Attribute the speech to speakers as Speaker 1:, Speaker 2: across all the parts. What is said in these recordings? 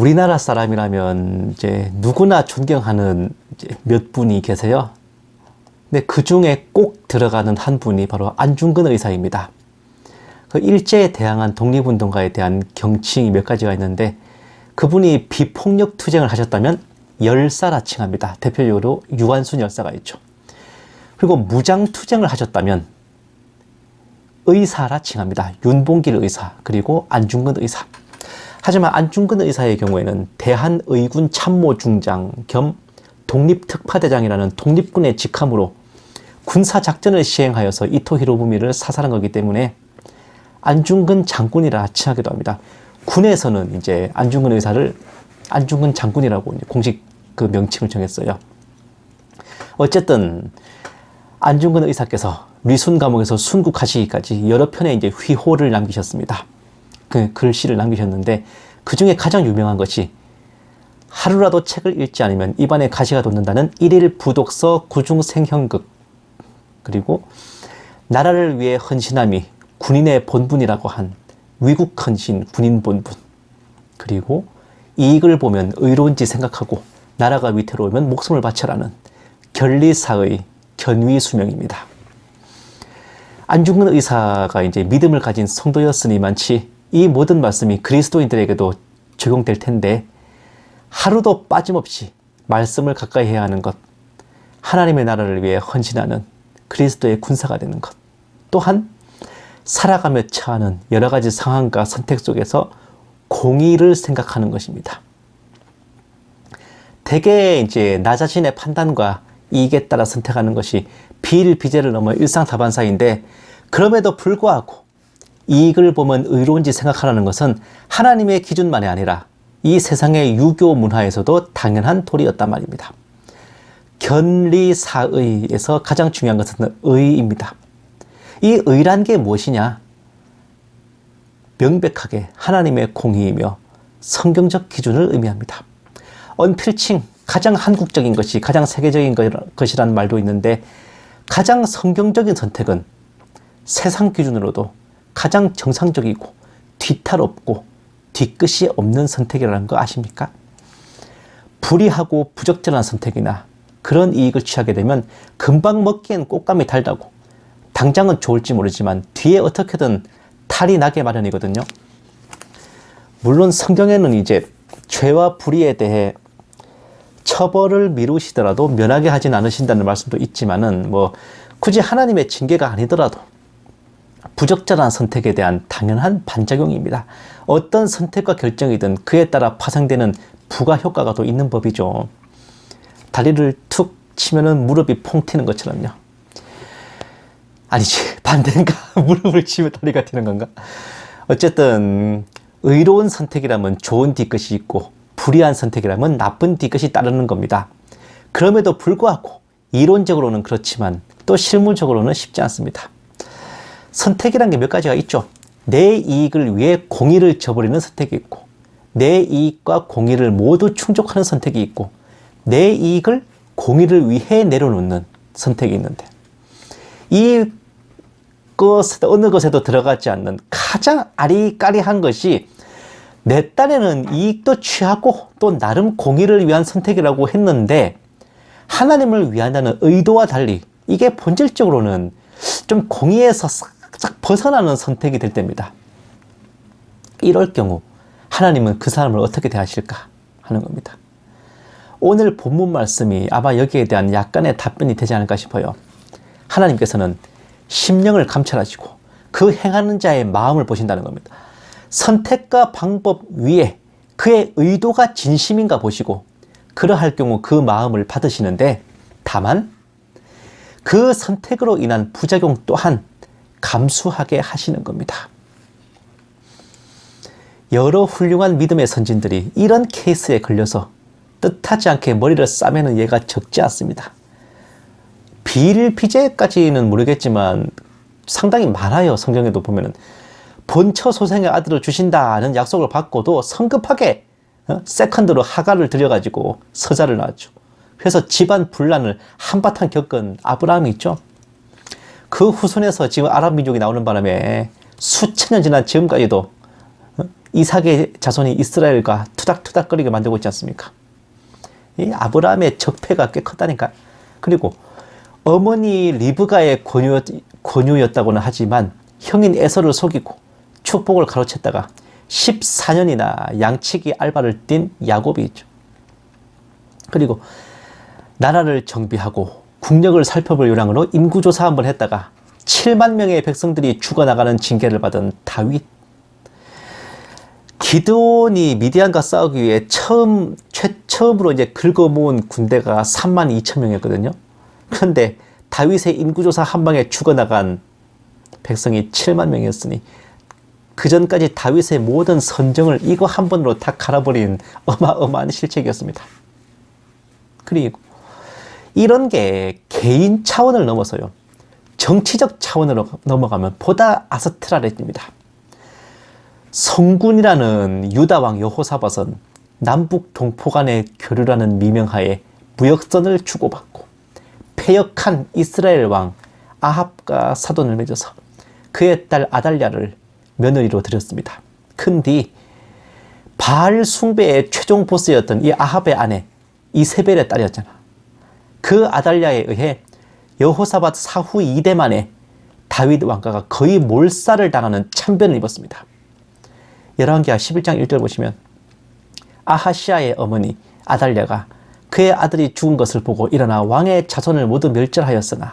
Speaker 1: 우리나라 사람이라면 이제 누구나 존경하는 이제 몇 분이 계세요. 근데 그 중에 꼭 들어가는 한 분이 바로 안중근 의사입니다. 그 일제에 대항한 독립운동가에 대한 경칭이 몇 가지가 있는데 그분이 비폭력 투쟁을 하셨다면 열사라 칭합니다. 대표적으로 유한순 열사가 있죠. 그리고 무장 투쟁을 하셨다면 의사라 칭합니다. 윤봉길 의사 그리고 안중근 의사. 하지만 안중근 의사의 경우에는 대한의군 참모중장 겸 독립특파대장이라는 독립군의 직함으로 군사작전을 시행하여서 이토 히로부미를 사살한 거기 때문에 안중근 장군이라 칭하기도 합니다. 군에서는 이제 안중근 의사를 안중근 장군이라고 공식 그 명칭을 정했어요. 어쨌든 안중근 의사께서 리순 감옥에서 순국하시기까지 여러 편의 이제 휘호를 남기셨습니다. 그 글씨를 남기셨는데 그 중에 가장 유명한 것이 하루라도 책을 읽지 않으면 입안에 가시가 돋는다는 일일 부독서 구중생형극 그리고 나라를 위해 헌신함이 군인의 본분이라고 한 위국 헌신 군인 본분 그리고 이익을 보면 의로운지 생각하고 나라가 위태로우면 목숨을 바쳐라는 결리사의 견위수명입니다. 안중근 의사가 이제 믿음을 가진 성도였으니만치 이 모든 말씀이 그리스도인들에게도 적용될 텐데 하루도 빠짐없이 말씀을 가까이 해야 하는 것, 하나님의 나라를 위해 헌신하는 그리스도의 군사가 되는 것, 또한 살아가며 처하는 여러 가지 상황과 선택 속에서 공의를 생각하는 것입니다. 대개 이제 나 자신의 판단과 이익에 따라 선택하는 것이 비일비재를 넘어 일상다반사인데 그럼에도 불구하고 이익을 보면 의로운지 생각하라는 것은 하나님의 기준만이 아니라 이 세상의 유교 문화에서도 당연한 도리였단 말입니다. 견리사의에서 가장 중요한 것은 의입니다. 이 의란 게 무엇이냐? 명백하게 하나님의 공의이며 성경적 기준을 의미합니다. 언필칭 가장 한국적인 것이 가장 세계적인 것이라는 말도 있는데 가장 성경적인 선택은 세상 기준으로도 가장 정상적이고 뒤탈 없고 뒤끝이 없는 선택이라는 거 아십니까? 불의하고 부적절한 선택이나 그런 이익을 취하게 되면 금방 먹기엔 꽃감이 달다고 당장은 좋을지 모르지만 뒤에 어떻게든 탈이 나게 마련이거든요. 물론 성경에는 이제 죄와 불의에 대해 처벌을 미루시더라도 면하게 하진 않으신다는 말씀도 있지만은 뭐 굳이 하나님의 징계가 아니더라도 부적절한 선택에 대한 당연한 반작용입니다. 어떤 선택과 결정이든 그에 따라 파생되는 부가 효과가 또 있는 법이죠. 다리를 툭 치면은 무릎이 퐁 튀는 것처럼요. 아니지 반대인가? 무릎을 치면 다리가 튀는 건가? 어쨌든 의로운 선택이라면 좋은 뒤끝이 있고 불의한 선택이라면 나쁜 뒤끝이 따르는 겁니다. 그럼에도 불구하고 이론적으로는 그렇지만 또 실무적으로는 쉽지 않습니다. 선택이란 게 몇 가지가 있죠. 내 이익을 위해 공의를 저버리는 선택이 있고, 내 이익과 공의를 모두 충족하는 선택이 있고, 내 이익을 공의를 위해 내려놓는 선택이 있는데, 이 것, 어느 것에도 들어가지 않는 가장 아리까리한 것이 내 딴에는 이익도 취하고 또 나름 공의를 위한 선택이라고 했는데 하나님을 위한다는 의도와 달리 이게 본질적으로는 좀 공의에서 싹 벗어나는 선택이 될 때입니다. 이럴 경우 하나님은 그 사람을 어떻게 대하실까 하는 겁니다. 오늘 본문 말씀이 아마 여기에 대한 약간의 답변이 되지 않을까 싶어요. 하나님께서는 심령을 감찰하시고 그 행하는 자의 마음을 보신다는 겁니다. 선택과 방법 위에 그의 의도가 진심인가 보시고 그러할 경우 그 마음을 받으시는데 다만 그 선택으로 인한 부작용 또한 감수하게 하시는 겁니다. 여러 훌륭한 믿음의 선진들이 이런 케이스에 걸려서 뜻하지 않게 머리를 싸매는 예가 적지 않습니다. 비일비재까지는 모르겠지만 상당히 많아요. 성경에도 보면은 본처 소생의 아들을 주신다는 약속을 받고도 성급하게 어? 세컨드로 하가를 들여가지고 서자를 낳았죠. 그래서 집안 분란을 한바탕 겪은 아브라함이 있죠. 그 후손에서 지금 아랍 민족이 나오는 바람에 수천 년 지난 지금까지도 어? 이삭의 자손이 이스라엘과 투닥투닥거리게 만들고 있지 않습니까? 이 아브라함의 적폐가 꽤 컸다니까. 그리고 어머니 리브가의 권유, 권유였다고는 하지만 형인 에서를 속이고 축복을 가로챘다가 14년이나 양치기 알바를 뛴 야곱이 있죠. 그리고 나라를 정비하고 국력을 살펴볼 요량으로 인구조사 한번 했다가 7만 명의 백성들이 죽어나가는 징계를 받은 다윗. 기드온이 미디안과 싸우기 위해 처음, 최, 처음으로 이제 긁어 모은 군대가 3만 2천 명이었거든요. 그런데 다윗의 인구조사 한 방에 죽어나간 백성이 7만 명이었으니 그 전까지 다윗의 모든 선정을 이거 한 번으로 다 갈아버린 어마어마한 실책이었습니다. 그리고 이런 게 개인 차원을 넘어서요. 정치적 차원으로 넘어가면 보다 아스트랄해집니다. 성군이라는 유다 왕 여호사밧은 남북 동포 간의 교류라는 미명하에 무역선을 주고받고 패역한 이스라엘 왕 아합과 사돈을 맺어서 그의 딸 아달랴를 며느리로 들였습니다. 큰 뒤 바알 숭배의 최종 보스였던 이 아합의 아내 이세벨의 딸이었잖아. 그 아달랴에 의해 여호사밧 사후 2대 만에 다윗 왕가가 거의 몰살을 당하는 참변을 입었습니다. 열왕기하 11장 1절 보시면 아하시아의 어머니 아달랴가 그의 아들이 죽은 것을 보고 일어나 왕의 자손을 모두 멸절하였으나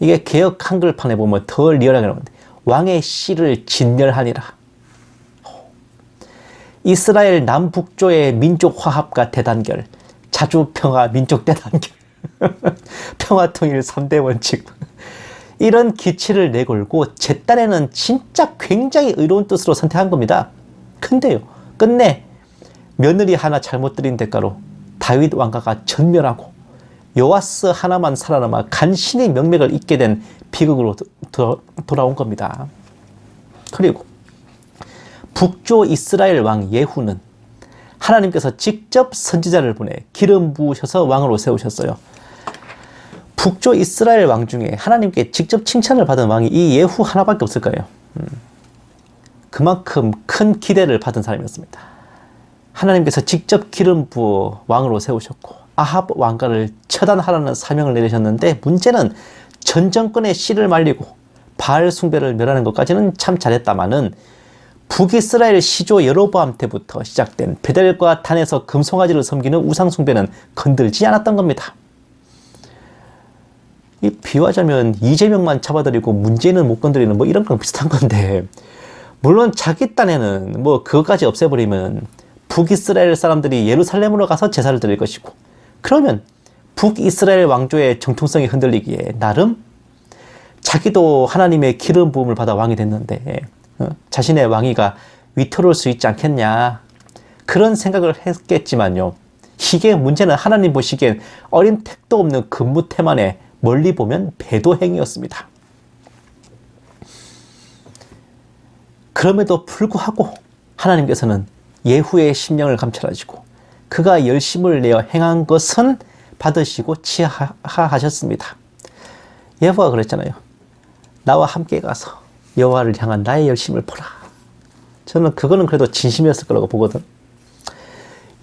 Speaker 1: 이게 개혁 한글판에 보면 더 리얼하게 나오는데 왕의 씨를 진멸하니라. 이스라엘 남북조의 민족 화합과 대단결, 자주 평화 민족 대단결, 평화 통일 3대 원칙. 이런 기치를 내걸고 제 딴에는 진짜 굉장히 의로운 뜻으로 선택한 겁니다. 근데요, 끝내 며느리 하나 잘못 들인 대가로 다윗 왕가가 전멸하고 요아스 하나만 살아남아 간신히 명맥을 잇게 된 비극으로 도, 돌아온 겁니다. 그리고 북조 이스라엘 왕 예후는 하나님께서 직접 선지자를 보내 기름 부으셔서 왕으로 세우셨어요. 북조 이스라엘 왕 중에 하나님께 직접 칭찬을 받은 왕이 이 예후 하나밖에 없을 거예요. 음. 그만큼 큰 기대를 받은 사람이었습니다. 하나님께서 직접 기름 부어 왕으로 세우셨고 아합 왕가를 처단하라는 사명을 내리셨는데 문제는 전 정권의 씨를 말리고 바알 숭배를 멸하는 것까지는 참 잘했다마는 북이스라엘 시조 여로보암 때부터 시작된 베델과 단에서 금송아지를 섬기는 우상 숭배는 건들지 않았던 겁니다. 이 비유하자면 이재명만 잡아들이고 문재인은 못 건드리는 뭐 이런 거랑 비슷한 건데 물론 자기 딴에는 뭐 그것까지 없애버리면 북이스라엘 사람들이 예루살렘으로 가서 제사를 드릴 것이고 그러면 북이스라엘 왕조의 정통성이 흔들리기에 나름 자기도 하나님의 기름 부음을 받아 왕이 됐는데 어, 자신의 왕위가 위태로울 수 있지 않겠냐 그런 생각을 했겠지만요 이게 문제는 하나님 보시기엔 어린 택도 없는 근무 태만에 멀리 보면 배도행위였습니다. 그럼에도 불구하고 하나님께서는 예후의 심령을 감찰하시고 그가 열심을 내어 행한 것은 받으시고 치하하셨습니다. 예후가 그랬잖아요. 나와 함께 가서 여호와를 향한 나의 열심을 보라. 저는 그거는 그래도 진심이었을 거라고 보거든.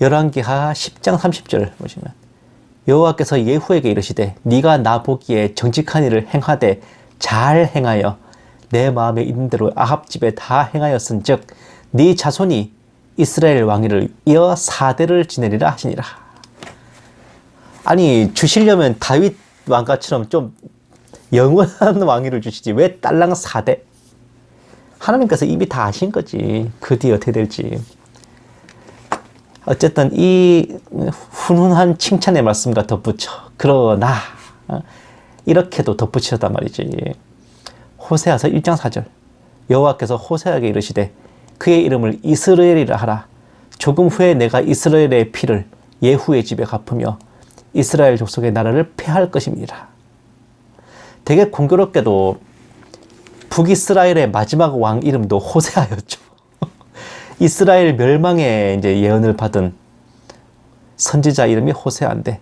Speaker 1: 열왕기하 10장 30절 보시면 여호와께서 예후에게 이르시되 네가 나 보기에 정직한 일을 행하되 잘 행하여 내 마음에 있는 대로 아합 집에 다 행하였은즉 네 자손이 이스라엘 왕위를 이어 4대를 지내리라 하시니라. 아니 주시려면 다윗 왕가처럼 좀 영원한 왕위를 주시지 왜 딸랑 4대? 하나님께서 이미 다 아신 거지. 그 뒤 어떻게 될지. 어쨌든 이 훈훈한 칭찬의 말씀과 덧붙여 그러나 어, 이렇게도 덧붙이셨단 말이지. 호세아서 1장 4절 여호와께서 호세아에게 이르시되 그의 이름을 이스라엘이라 하라. 조금 후에 내가 이스라엘의 피를 예후의 집에 갚으며 이스라엘 족속의 나라를 폐할 것입니다. 되게 공교롭게도 북이스라엘의 마지막 왕 이름도 호세아였죠. 이스라엘 멸망의 이제 예언을 받은 선지자 이름이 호세아인데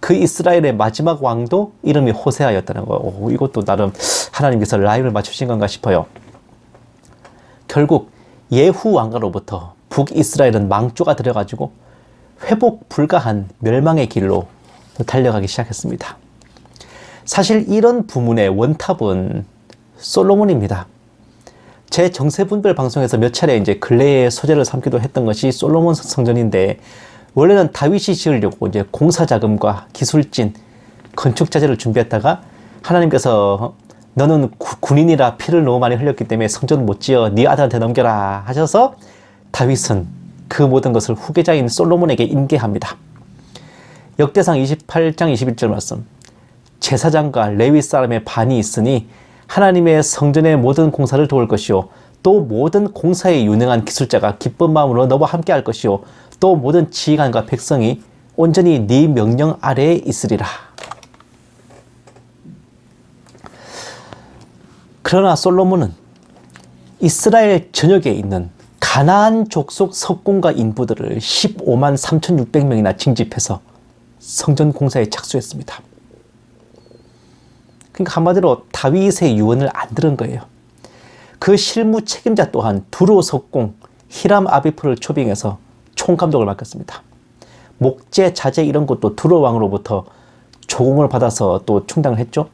Speaker 1: 그 이스라엘의 마지막 왕도 이름이 호세아였다는 거. 오, 이것도 나름 하나님께서 라임을 맞추신 건가 싶어요. 결국 예후 왕가로부터 북이스라엘은 망조가 들어가지고 회복 불가한 멸망의 길로 달려가기 시작했습니다. 사실 이런 부문의 원탑은 솔로몬입니다. 제 정세분별 방송에서 몇 차례 이제 근래의 소재를 삼기도 했던 것이 솔로몬 성전인데 원래는 다윗이 지으려고 이제 공사 자금과 기술진, 건축 자재를 준비했다가 하나님께서 너는 구, 군인이라 피를 너무 많이 흘렸기 때문에 성전 못 지어 네 아들한테 넘겨라 하셔서 다윗은 그 모든 것을 후계자인 솔로몬에게 인계합니다. 역대상 28장 21절 말씀. 제사장과 레위 사람의 반이 있으니 하나님의 성전의 모든 공사를 도울 것이요 또 모든 공사에 유능한 기술자가 기쁜 마음으로 너와 함께 할 것이요 또 모든 지휘관과 백성이 온전히 네 명령 아래에 있으리라. 그러나 솔로몬은 이스라엘 전역에 있는 가나안 족속 석공과 인부들을 15만 3,600명이나 징집해서 성전 공사에 착수했습니다. 그러니까 한마디로 다윗의 유언을 안 들은 거예요. 그 실무 책임자 또한 두로 석공, 히람 아비프를 초빙해서 총감독을 맡겼습니다. 목재, 자재 이런 것도 두로 왕으로부터 조공을 받아서 또 충당을 했죠.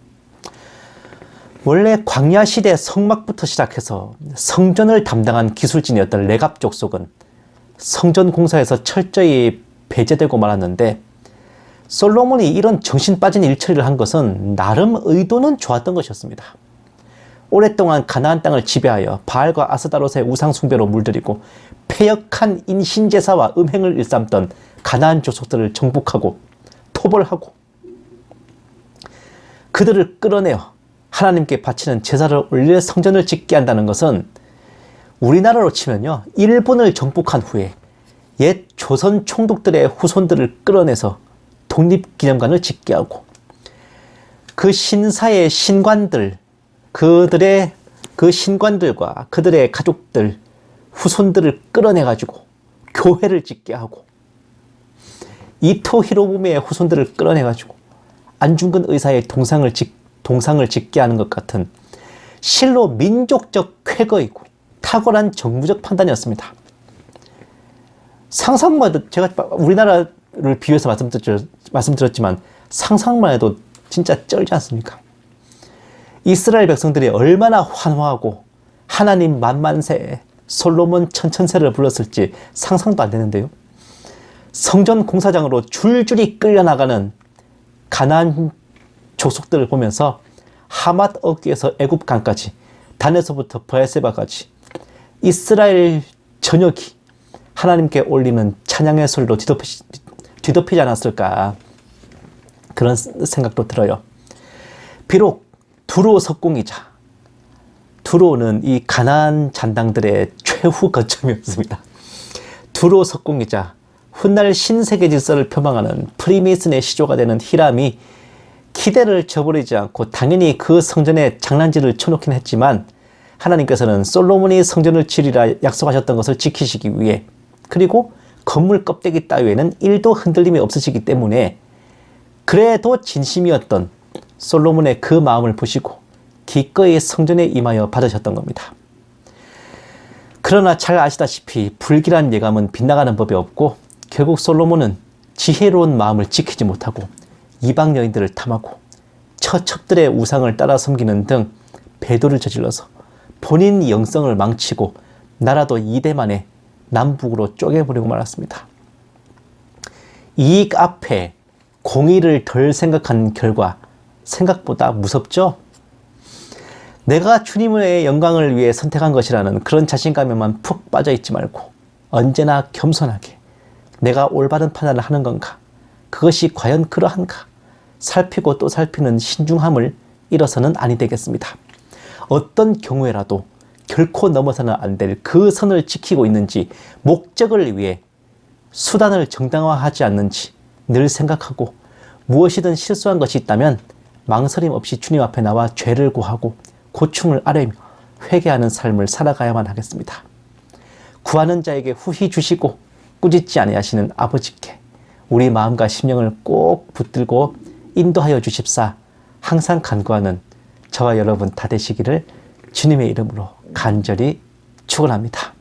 Speaker 1: 원래 광야 시대 성막부터 시작해서 성전을 담당한 기술진이었던 레갑 족속은 성전 공사에서 철저히 배제되고 말았는데 솔로몬이 이런 정신 빠진 일처리를 한 것은 나름 의도는 좋았던 것이었습니다. 오랫동안 가나안 땅을 지배하여 바알과 아스다롯의 우상 숭배로 물들이고 폐역한 인신제사와 음행을 일삼던 가나안 족속들을 정복하고 토벌하고 그들을 끌어내어 하나님께 바치는 제사를 올릴 성전을 짓게 한다는 것은 우리나라로 치면요 일본을 정복한 후에 옛 조선 총독들의 후손들을 끌어내서 독립기념관을 짓게 하고 그 신사의 신관들 그들의 그 신관들과 그들의 가족들 후손들을 끌어내 가지고 교회를 짓게 하고 이토 히로부미의 후손들을 끌어내 가지고 안중근 의사의 동상을 짓 동상을 짓게 하는 것 같은 실로 민족적 쾌거이고 탁월한 정무적 판단이었습니다. 상상만 해도 제가 우리나라 를 비교해서 말씀드렸, 말씀드렸지만 상상만 해도 진짜 쩔지 않습니까? 이스라엘 백성들이 얼마나 환호하고 하나님 만만세, 솔로몬 천천세를 불렀을지 상상도 안 되는데요. 성전 공사장으로 줄줄이 끌려나가는 가난 족속들을 보면서 하맛 어귀에서 애굽강까지 단에서부터 버에세바까지 이스라엘 전역이 하나님께 올리는 찬양의 소리로 뒤덮이, 뒤덮이지 않았을까 그런 생각도 들어요. 비록 두로 석공이자 두로는 이 가난 잔당들의 최후 거점이었습니다. 두로 석공이자 훗날 신세계 질서를 표방하는 프리메이슨의 시조가 되는 히람이 기대를 저버리지 않고 당연히 그 성전에 장난질을 쳐놓긴 했지만 하나님께서는 솔로몬이 성전을 치리라 약속하셨던 것을 지키시기 위해 그리고 건물 껍데기 따위에는 1도 흔들림이 없으시기 때문에 그래도 진심이었던 솔로몬의 그 마음을 보시고 기꺼이 성전에 임하여 받으셨던 겁니다. 그러나 잘 아시다시피 불길한 예감은 빗나가는 법이 없고 결국 솔로몬은 지혜로운 마음을 지키지 못하고 이방 여인들을 탐하고 처첩들의 우상을 따라 섬기는 등 배도를 저질러서 본인 영성을 망치고 나라도 이대 만에 남북으로 쪼개버리고 말았습니다. 이익 앞에 공의를 덜 생각한 결과 생각보다 무섭죠? 내가 주님의 영광을 위해 선택한 것이라는 그런 자신감에만 푹 빠져 있지 말고 언제나 겸손하게 내가 올바른 판단을 하는 건가? 그것이 과연 그러한가? 살피고 또 살피는 신중함을 잃어서는 아니 되겠습니다. 어떤 경우에라도 결코 넘어서는 안 될 그 선을 지키고 있는지 목적을 위해 수단을 정당화하지 않는지 늘 생각하고 무엇이든 실수한 것이 있다면 망설임 없이 주님 앞에 나와 죄를 고하고 고충을 아뢰며 회개하는 삶을 살아가야만 하겠습니다. 구하는 자에게 후히 주시고 꾸짖지 아니하시는 아버지께 우리 마음과 심령을 꼭 붙들고 인도하여 주십사 항상 간구하는 저와 여러분 다 되시기를 주님의 이름으로 간절히 축원합니다.